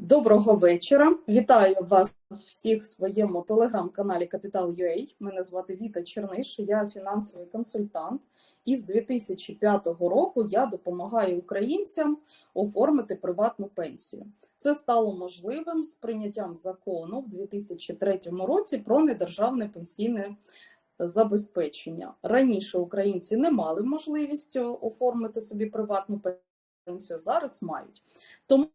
Доброго вечора. Вітаю вас всіх в своєму телеграм-каналі Капітал.ua. Мене звати Віта Черниш, я фінансовий консультант. І з 2005 року я допомагаю українцям оформити приватну пенсію. Це стало можливим з прийняттям закону в 2003 році про недержавне пенсійне забезпечення. Раніше українці не мали можливість оформити собі приватну пенсію, зараз мають. Тому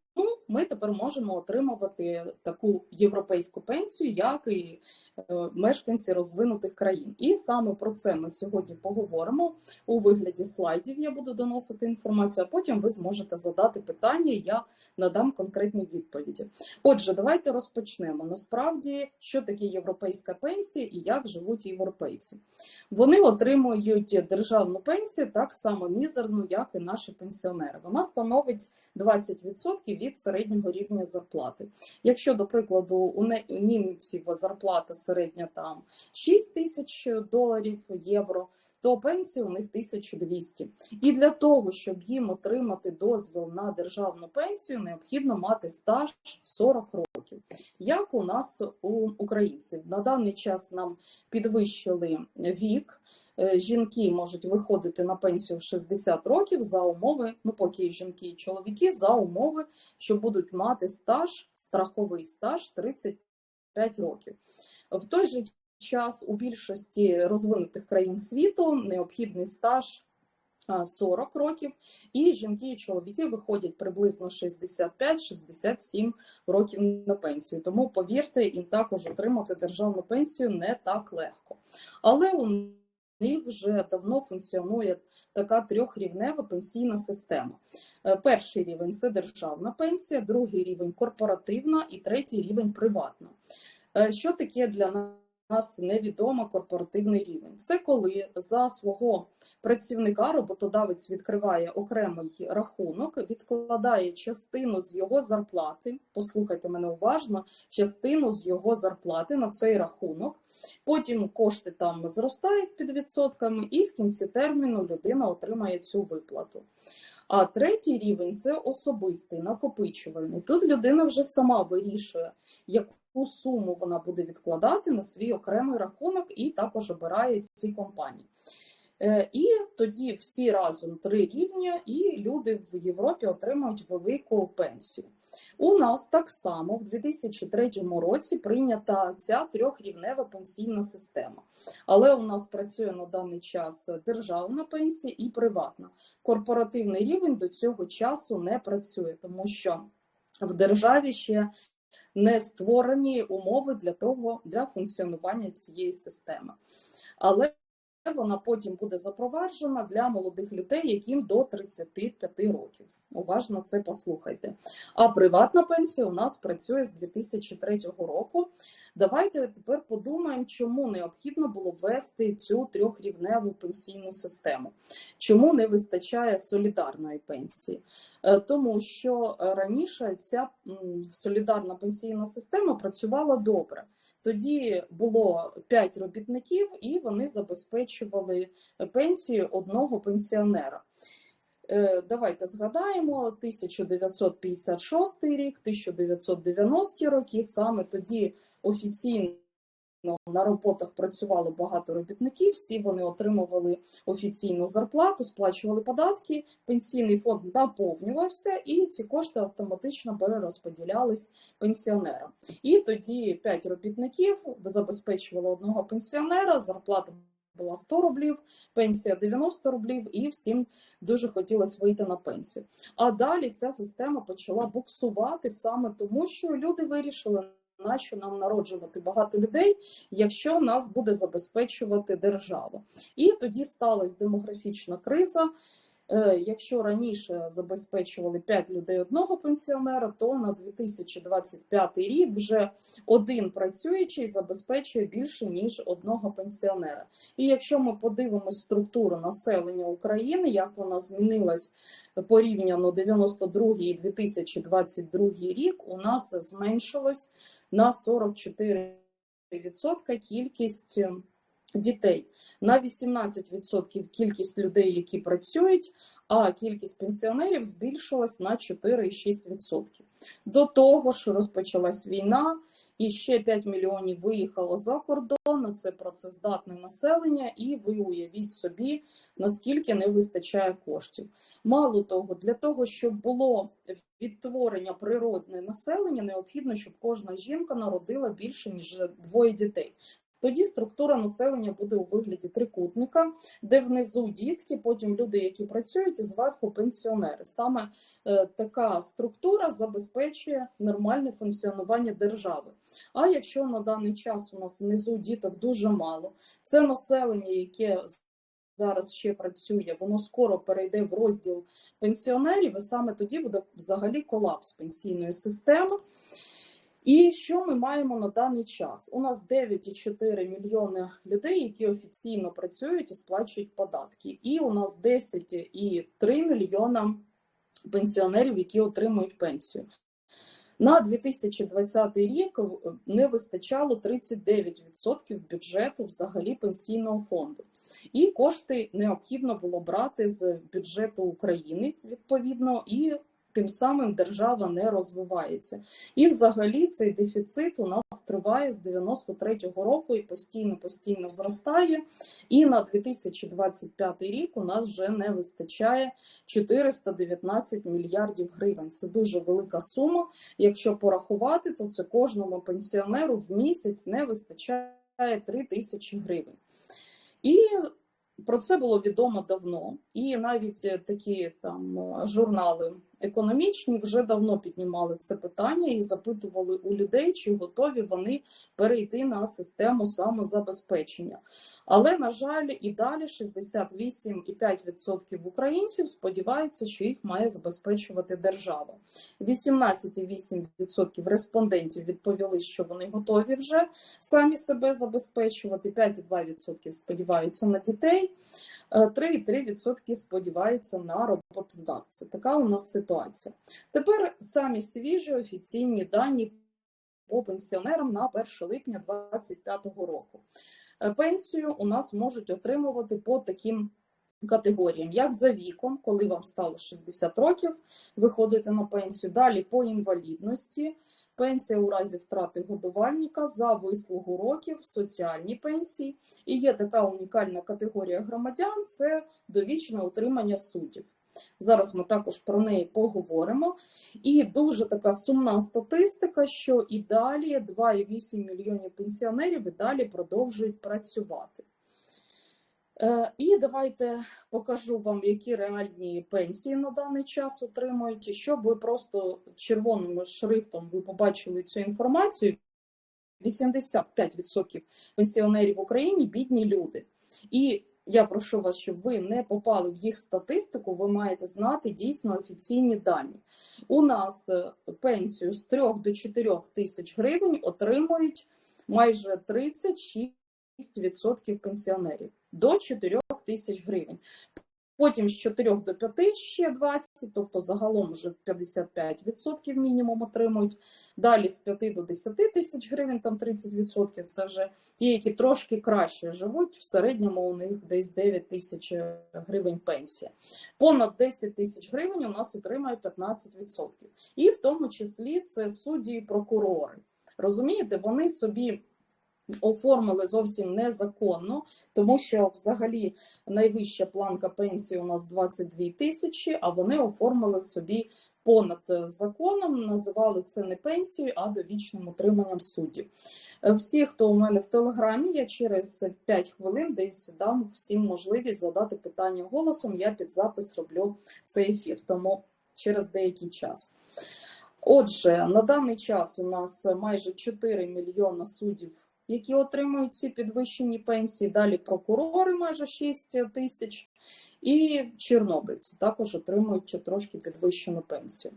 ми тепер можемо отримувати таку європейську пенсію, як і е, мешканці розвинутих країн. І саме про це ми сьогодні поговоримо у вигляді слайдів. Я буду доносити інформацію, а потім ви зможете задати питання. і Я надам конкретні відповіді. Отже, давайте розпочнемо. Насправді, що таке європейська пенсія і як живуть європейці. Вони отримують державну пенсію так само мізерну, як і наші пенсіонери. Вона становить 20% від середнього рівня зарплати. Якщо, до прикладу, у німців зарплата середня там 6 тисяч доларів євро, то пенсія у них 1200. І для того, щоб їм отримати дозвіл на державну пенсію, необхідно мати стаж 40 років. Як у нас у українців на даний час нам підвищили вік. Е, жінки можуть виходити на пенсію в 60 років за умови, ну поки жінки і чоловіки, за умови, що будуть мати стаж, страховий стаж 35 років. В той же час у більшості розвинутих країн світу необхідний стаж 40 років, і жінки і чоловіки виходять приблизно 65-67 років на пенсію. Тому повірте, їм також отримати державну пенсію не так легко. Але у них вже давно функціонує така трьохрівнева пенсійна система. Е, перший рівень це державна пенсія, другий рівень корпоративна і третій рівень приватна. Е, що таке для нас невідомо корпоративний рівень? Це коли за свого працівника роботодавець відкриває окремий рахунок, відкладає частину з його зарплати. Послухайте мене уважно, частину з його зарплати на цей рахунок. Потім кошти там зростають під відсотками, і в кінці терміну людина отримає цю виплату. А третій рівень це особистий, накопичувальний. Тут людина вже сама вирішує, яку суму вона буде відкладати на свій окремий рахунок, і також обирає ці компанії. Е, і тоді всі разом три рівня, і люди в Європі отримують велику пенсію. У нас так само в 2003 році прийнята ця трьохрівнева пенсійна система. Але у нас працює на даний час державна пенсія і приватна. Корпоративний рівень до цього часу не працює, тому що в державі ще не створені умови для того для функціонування цієї системи. Але вона потім буде запроваджена для молодих людей, яким до 35 років. Уважно це послухайте. А приватна пенсія у нас працює з 2003 року. Давайте тепер подумаємо, чому необхідно було ввести цю трьохрівневу пенсійну систему, чому не вистачає солідарної пенсії. Е, тому що раніше ця солідарна пенсійна система працювала добре. Тоді було 5 робітників, і вони забезпечували пенсію одного пенсіонера. Е, давайте згадаємо 1956 рік, 1990 роки. Саме тоді офіційно на роботах працювало багато робітників. Всі вони отримували офіційну зарплату, сплачували податки. Пенсійний фонд наповнювався, і ці кошти автоматично перерозподілялись пенсіонерам. І тоді 5 робітників забезпечували одного пенсіонера, зарплата була 100 рублів, пенсія 90 рублів, і всім дуже хотілося вийти на пенсію. А далі ця система почала буксувати саме тому, що люди вирішили. Нащо нам народжувати багато людей, якщо нас буде забезпечувати держава? І тоді сталася демографічна криза. Е, якщо раніше забезпечували 5 людей одного пенсіонера, то на 2025 рік вже один працюючий забезпечує більше ніж одного пенсіонера. І якщо ми подивимося структуру населення України, як вона змінилась порівняно 92 і 2022 рік, у нас зменшилось на 44% кількість дітей на 18% кількість людей, які працюють, а кількість пенсіонерів збільшилась на 4,6%. До того ж, розпочалась війна, і ще 5 мільйонів виїхало за кордон. Це працездатне населення, і ви уявіть собі, наскільки не вистачає коштів. Мало того, для того, щоб було відтворення природне населення, необхідно, щоб кожна жінка народила більше ніж двоє дітей. Тоді структура населення буде у вигляді трикутника, де внизу дітки, потім люди, які працюють, і зверху пенсіонери. Саме е, така структура забезпечує нормальне функціонування держави. А якщо на даний час у нас внизу діток дуже мало, це населення, яке зараз ще працює, воно скоро перейде в розділ пенсіонерів, і саме тоді буде взагалі колапс пенсійної системи. І що ми маємо на даний час? У нас 9,4 мільйони людей, які офіційно працюють і сплачують податки, і у нас 10,3 мільйона пенсіонерів, які отримують пенсію. На 2020 рік не вистачало 39% бюджету взагалі пенсійного фонду, і кошти необхідно було брати з бюджету України відповідно і тим самим держава не розвивається. І, взагалі, цей дефіцит у нас триває з 93-го року і постійно постійно зростає. І на 2025 рік у нас вже не вистачає 419 мільярдів гривень. Це дуже велика сума. Якщо порахувати, то це кожному пенсіонеру в місяць не вистачає 3 тисячі гривень. І про це було відомо давно, і навіть такі там журнали економічні вже давно піднімали це питання і запитували у людей, чи готові вони перейти на систему самозабезпечення. Але, на жаль, і далі 68,5% українців сподіваються, що їх має забезпечувати держава. 18,8% респондентів відповіли, що вони готові вже самі себе забезпечувати. 5,2% сподіваються на дітей. 3,3% сподіваються на роботодавця. Така у нас ситуація. Тепер самі свіжі офіційні дані по пенсіонерам на 1 липня 2025 року. Е, пенсію у нас можуть отримувати по таким категоріям, як за віком, коли вам стало 60 років, виходите на пенсію. Далі по інвалідності, пенсія у разі втрати годувальника за вислугу років, соціальні пенсії. І є така унікальна категорія громадян це довічне утримання суддів. Зараз ми також про неї поговоримо. І дуже така сумна статистика, що і далі 2,8 мільйонів пенсіонерів і далі продовжують працювати. Е, і давайте покажу вам, які реальні пенсії на даний час отримують, щоб ви просто червоним шрифтом ви побачили цю інформацію. 85% пенсіонерів в Україні бідні люди. І я прошу вас, щоб ви не попали в їх статистику, ви маєте знати дійсно офіційні дані. У нас е, пенсію з 3 до 4 тисяч гривень отримують майже 36% пенсіонерів до 4 тисяч гривень. Потім з 4 до 5 ще 20, тобто загалом вже 55% мінімум отримують. Далі з 5 до 10 тисяч гривень, там 30%. Це вже ті, які трошки краще живуть. В середньому у них десь 9 тисяч гривень пенсія. Понад 10 тисяч гривень у нас отримає 15%. І в тому числі це судді і прокурори. Розумієте, вони собі оформили зовсім незаконно, тому що взагалі найвища планка пенсії у нас 22 тисячі, а вони оформили собі понад законом, називали це не пенсією, а довічним утриманням суддів. Всі, хто у мене в телеграмі, я через 5 хвилин десь дам всім можливість задати питання голосом. Я під запис роблю цей ефір, тому через деякий час. Отже, на даний час у нас майже 4 мільйона суддів які отримують ці підвищені пенсії. Далі прокурори майже 6 тисяч, і чорнобильці також отримують трошки підвищену пенсію.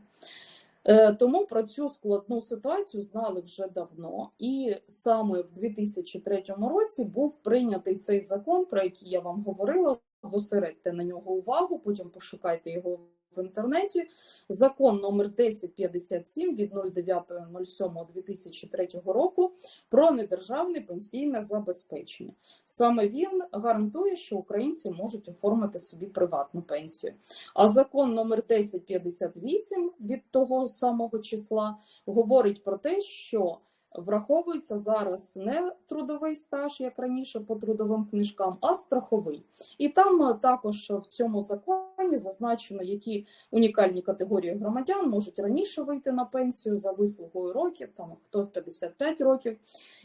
Е, тому про цю складну ситуацію знали вже давно, і саме в 2003 році був прийнятий цей закон, про який я вам говорила. Зосередьте на нього увагу, потім пошукайте його в інтернеті. Закон номер 1057 від 09.07.2003 року про недержавне пенсійне забезпечення. Саме він гарантує, що українці можуть оформити собі приватну пенсію. А закон номер 1058 від того самого числа говорить про те, що враховується зараз не трудовий стаж, як раніше по трудовим книжкам, а страховий. І там також в цьому законі зазначено, які унікальні категорії громадян можуть раніше вийти на пенсію за вислугою років, там хто в 55 років.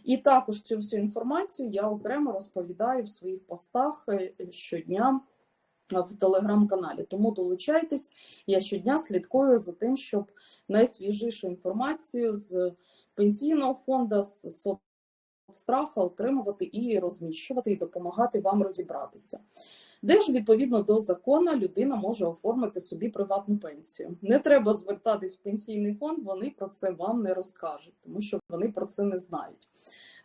І також цю всю інформацію я окремо розповідаю в своїх постах е, щодня в телеграм-каналі. Тому долучайтесь. Я щодня слідкую за тим, щоб найсвіжішу інформацію з пенсійного фонду, з соцстраха отримувати і розміщувати, і допомагати вам розібратися. Де ж відповідно до закону людина може оформити собі приватну пенсію? Не треба звертатись в пенсійний фонд, вони про це вам не розкажуть, тому що вони про це не знають.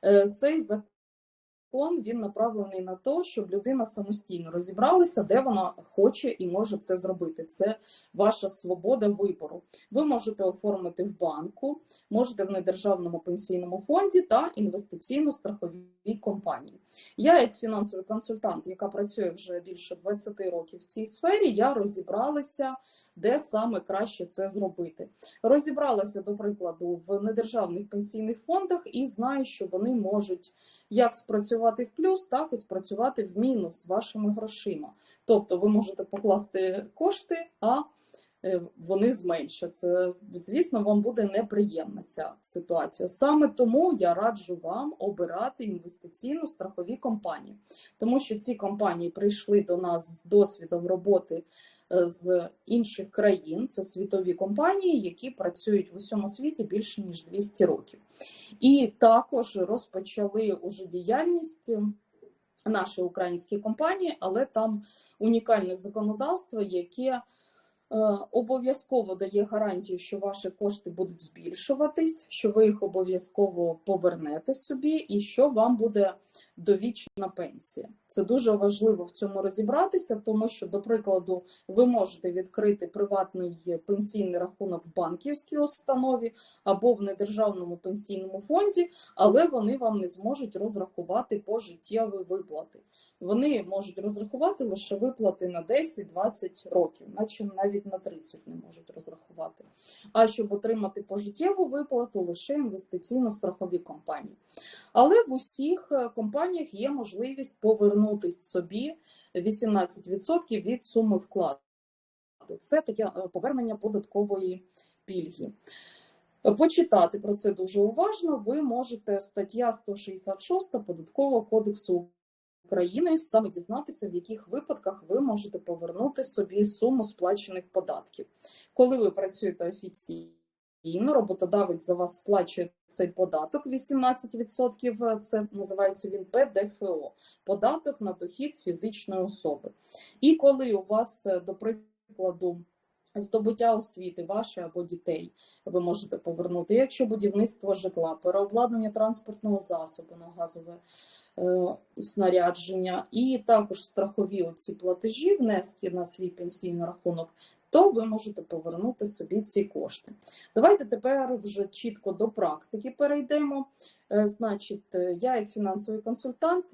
Е, Цей закон він направлений на те, щоб людина самостійно розібралася, де вона хоче і може це зробити. Це ваша свобода вибору. Ви можете оформити в банку, можете в недержавному пенсійному фонді та інвестиційно-страховій компанії. Я, як фінансовий консультант, яка працює вже більше 20 років в цій сфері, я розібралася, де саме краще це зробити. Розібралася, до прикладу, в недержавних пенсійних фондах і знаю, що вони можуть як спрацювати в плюс, так і спрацювати в мінус з вашими грошима. Тобто ви можете покласти кошти, а вони зменшаться. Звісно, вам буде неприємна ця ситуація. Саме тому я раджу вам обирати інвестиційну страхові компанії, тому що ці компанії прийшли до нас з досвідом роботи е, з інших країн. Це світові компанії, які працюють в усьому світі більше ніж 200 років. І також розпочали уже діяльність наші українські компанії, але там унікальне законодавство, яке Е, обов'язково дає гарантію, що ваші кошти будуть збільшуватись, що ви їх обов'язково повернете собі, і що вам буде довічна пенсія. Це дуже важливо в цьому розібратися, тому що, до прикладу, ви можете відкрити приватний пенсійний рахунок в банківській установі або в недержавному пенсійному фонді, але вони вам не зможуть розрахувати пожиттєві виплати. Вони можуть розрахувати лише виплати на 10-20 років, наче навіть на 30 не можуть розрахувати. А щоб отримати пожиттєву виплату, лише інвестиційно-страхові компанії. Але в усіх е, компаніях є можливість повернути собі 18% від суми вкладу. Це таке е, повернення податкової пільги. Почитати про це дуже уважно. Ви можете стаття 166 податкового кодексу України саме дізнатися, в яких випадках ви можете повернути собі суму сплачених податків. Коли ви працюєте офіційно, роботодавець за вас сплачує цей податок 18%, це називається він ПДФО, податок на дохід фізичної особи. І коли у вас, до прикладу, Здобуття освіти ваше або дітей ви можете повернути. Якщо будівництво житла, переобладнання транспортного засобу на газове Е, снарядження, і також страхові оці платежі, внески на свій пенсійний рахунок, то ви можете повернути собі ці кошти. Давайте тепер вже чітко до практики перейдемо. Е, значить, е, я, як фінансовий консультант,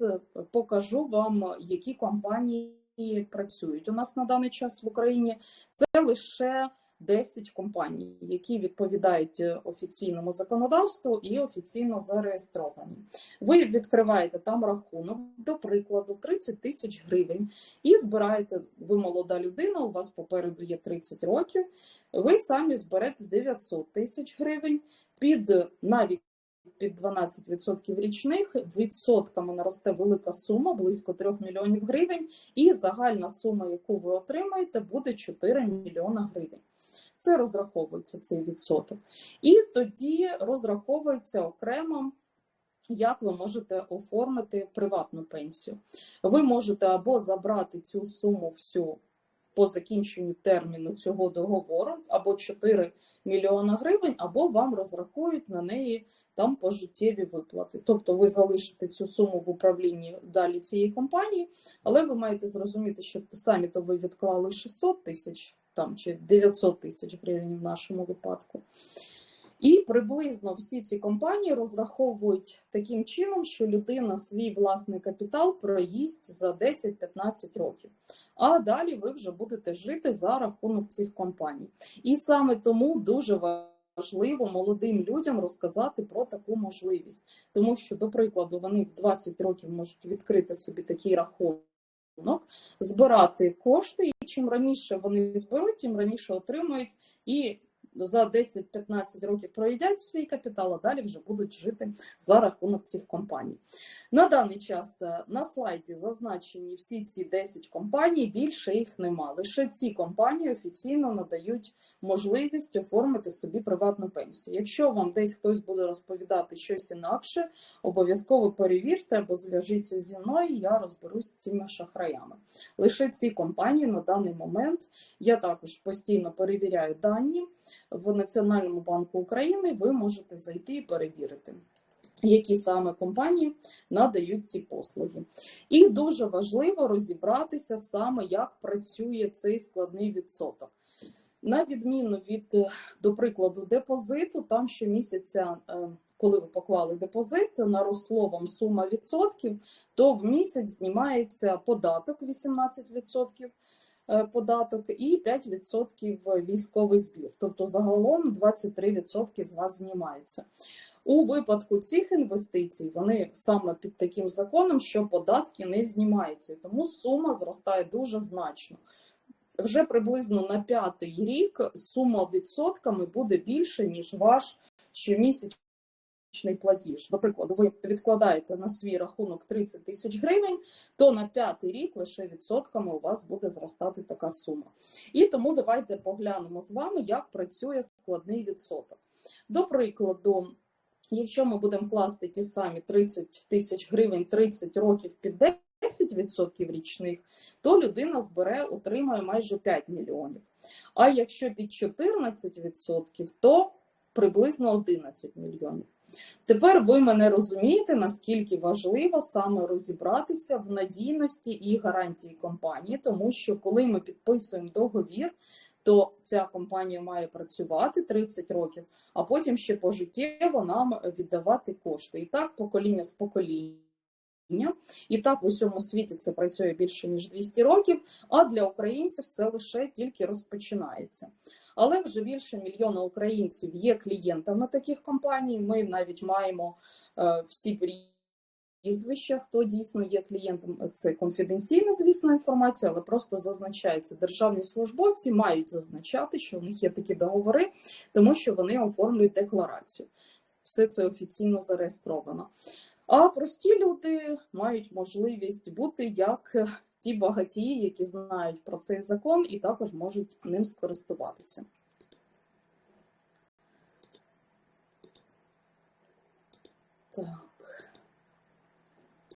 покажу вам, які компанії працюють у нас на даний час в Україні. Це лише 10 компаній, які відповідають офіційному законодавству і офіційно зареєстровані. Ви відкриваєте там рахунок, до прикладу, 30 тисяч гривень, і збираєте. Ви молода людина, у вас попереду є 30 років. Ви самі зберете 900 тисяч гривень під навіть. Під 12% річних відсотками наросте велика сума, близько 3 мільйонів гривень, і загальна сума, яку ви отримаєте, буде 4 мільйона гривень. Це розраховується цей відсоток. І тоді розраховується окремо. Як ви можете оформити приватну пенсію? Ви можете або забрати цю суму всю по закінченню терміну цього договору, або 4 мільйона гривень, або вам розрахують на неї там пожиттєві виплати. Тобто ви залишите цю суму в управлінні далі цієї компанії, але ви маєте зрозуміти, що самі то ви відклали 600 тисяч там чи 900 тисяч гривень в нашому випадку. І приблизно всі ці компанії розраховують таким чином, що людина свій власний капітал проїсть за 10-15 років. А далі ви вже будете жити за рахунок цих компаній. І саме тому дуже важливо молодим людям розказати про таку можливість, тому що, до прикладу, вони в 20 років можуть відкрити собі такий рахунок, збирати кошти, і чим раніше вони зберуть, тим раніше отримують і за 10-15 років проїдять свій капітал, а далі вже будуть жити за рахунок цих компаній. На даний час е, на слайді зазначені всі ці 10 компаній, більше їх нема. Лише ці компанії офіційно надають можливість оформити собі приватну пенсію. Якщо вам десь хтось буде розповідати щось інакше, обов'язково перевірте або зв'яжіться зі мною, я розберусь з цими шахраями. Лише ці компанії на даний момент я також постійно перевіряю дані в Національному банку України. Ви можете зайти і перевірити. Які саме компанії надають ці послуги, і дуже важливо розібратися саме, як працює цей складний відсоток. На відміну від, е, до прикладу, депозиту, там щомісяця, е, коли ви поклали депозит, наросло вам сума відсотків, то в місяць знімається податок 18%. Е, Податок і 5% військовий збір. Тобто загалом 23% з вас знімається. У випадку цих інвестицій вони саме під таким законом, що податки не знімаються, тому сума зростає дуже значно. Вже приблизно на п'ятий рік сума відсотками буде більше, ніж ваш щомісячний платіж. До ви відкладаєте на свій рахунок 30 тисяч гривень, то на п'ятий рік лише відсотками у вас буде зростати така сума. І тому давайте поглянемо з вами, як працює складний відсоток. До прикладу, якщо ми будемо класти ті самі 30 тисяч гривень 30 років під 10% річних, то людина збере, отримає майже 5 мільйонів. А якщо під 14%, то приблизно 11 мільйонів. Тепер ви мене розумієте, наскільки важливо саме розібратися в надійності і гарантії компанії, тому що коли ми підписуємо договір, то ця компанія має працювати 30 років, а потім ще пожиттєво нам віддавати кошти. І так покоління з покоління. І так в усьому світі це працює більше ніж 200 років. А для українців все лише тільки розпочинається. Але вже більше мільйона українців є клієнтами таких компаній. Ми навіть маємо е, всі прізвища, хто дійсно є клієнтом. Це конфіденційна, звісно, інформація, але просто зазначається. Державні службовці мають зазначати, що в них є такі договори, тому що вони оформлюють декларацію. Все це офіційно зареєстровано. А прості люди мають можливість бути як ті багатії, які знають про цей закон, і також можуть ним скористуватися. Так.